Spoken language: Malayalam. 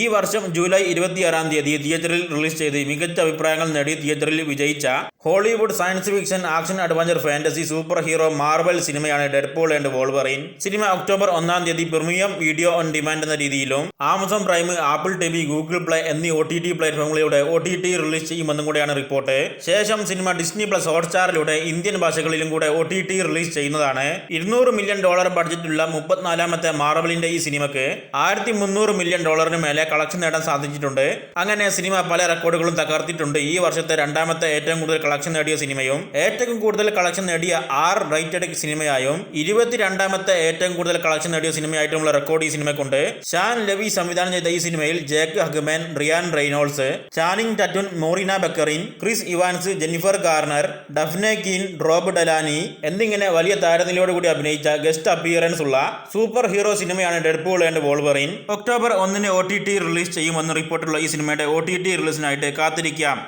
ഈ വർഷം ജൂലൈ ഇരുപത്തിയാറാം തീയതി തിയേറ്ററിൽ റിലീസ് ചെയ്ത് മികച്ച അഭിപ്രായങ്ങൾ നേടി തിയേറ്ററിൽ വിജയിച്ച Hollywood science fiction action adventure fantasy super hero Marvel സിനിമയാണ് ഡെഡ്പോൾ ആൻഡ് വോൾവറിൻ. സിനിമ ഒക്ടോബർ ഒന്നാം തീയതി പ്രീമിയം വീഡിയോ ഓൺ ഡിമാൻഡ് എന്ന രീതിയിലും Amazon Prime Apple TV Google Play എന്നീ ഒ ടി ടി പ്ലാറ്റ്ഫോമുകളിലൂടെ ഒ ടി ടി റിലീസ് ചെയ്യുമെന്നും കൂടെയാണ് റിപ്പോർട്ട്. ശേഷം സിനിമ ഡിസ്നി പ്ലസ് ഹോട്ട്സ്റ്റാറിലൂടെ ഇന്ത്യൻ ഭാഷകളിലും കൂടെ ഒ ടി ടി റിലീസ് ചെയ്യുന്നതാണ്. ഇരുന്നൂറ് മില്യൺ ഡോളർ ബഡ്ജറ്റുള്ള മുപ്പത്തിനാലാമത്തെ മാർവലിന്റെ ഈ സിനിമയ്ക്ക് ആയിരത്തി മുന്നൂറ് മില്യൺ ഡോളറിന് മേലെ കളക്ഷൻ നേടാൻ സാധിച്ചിട്ടുണ്ട്. അങ്ങനെ സിനിമ പല റെക്കോർഡുകളും തകർത്തിട്ടുണ്ട്. ഈ വർഷത്തെ രണ്ടാമത്തെ ഏറ്റവും കൂടുതൽ കളക്ഷൻ നേടിയ സിനിമയും ഏറ്റവും കൂടുതൽ കളക്ഷൻ നേടിയ ആർ റൈറ്റഡ് സിനിമയായും ഇരുപത്തിരണ്ടാമത്തെ ഏറ്റവും കൂടുതൽ കളക്ഷൻ നേടിയ സിനിമയായിട്ടുമുള്ള റെക്കോർഡ് ഈ സിനിമയ്ക്കുണ്ട്. ഷാൻ ലവി സംവിധാനം ചെയ്ത ഈ സിനിമയിൽ Jake ഹഗ്മാൻ Ryan Reynolds Channing Tatum Morena Baccarin Chris Evans Jennifer Garner Dafne Keen Rob Delaney എന്നിങ്ങനെ വലിയ താരനിലയോടുകൂടി അഭിനയിച്ച ഗസ്റ്റ് അപ്പിയറൻസ് ഉള്ള സൂപ്പർ ഹീറോ സിനിമയാണ് ഡെഡ്പൂൾ ആൻഡ് വോൾവറിൻ. ഒക്ടോബർ ഒന്നിന് ഒ ടി ടി റിലീസ് ചെയ്യുമെന്ന് റിപ്പോർട്ടുള്ള ഈ സിനിമയുടെ ഒ ടി ടി റിലീസിനായിട്ട് കാത്തിരിക്കാം.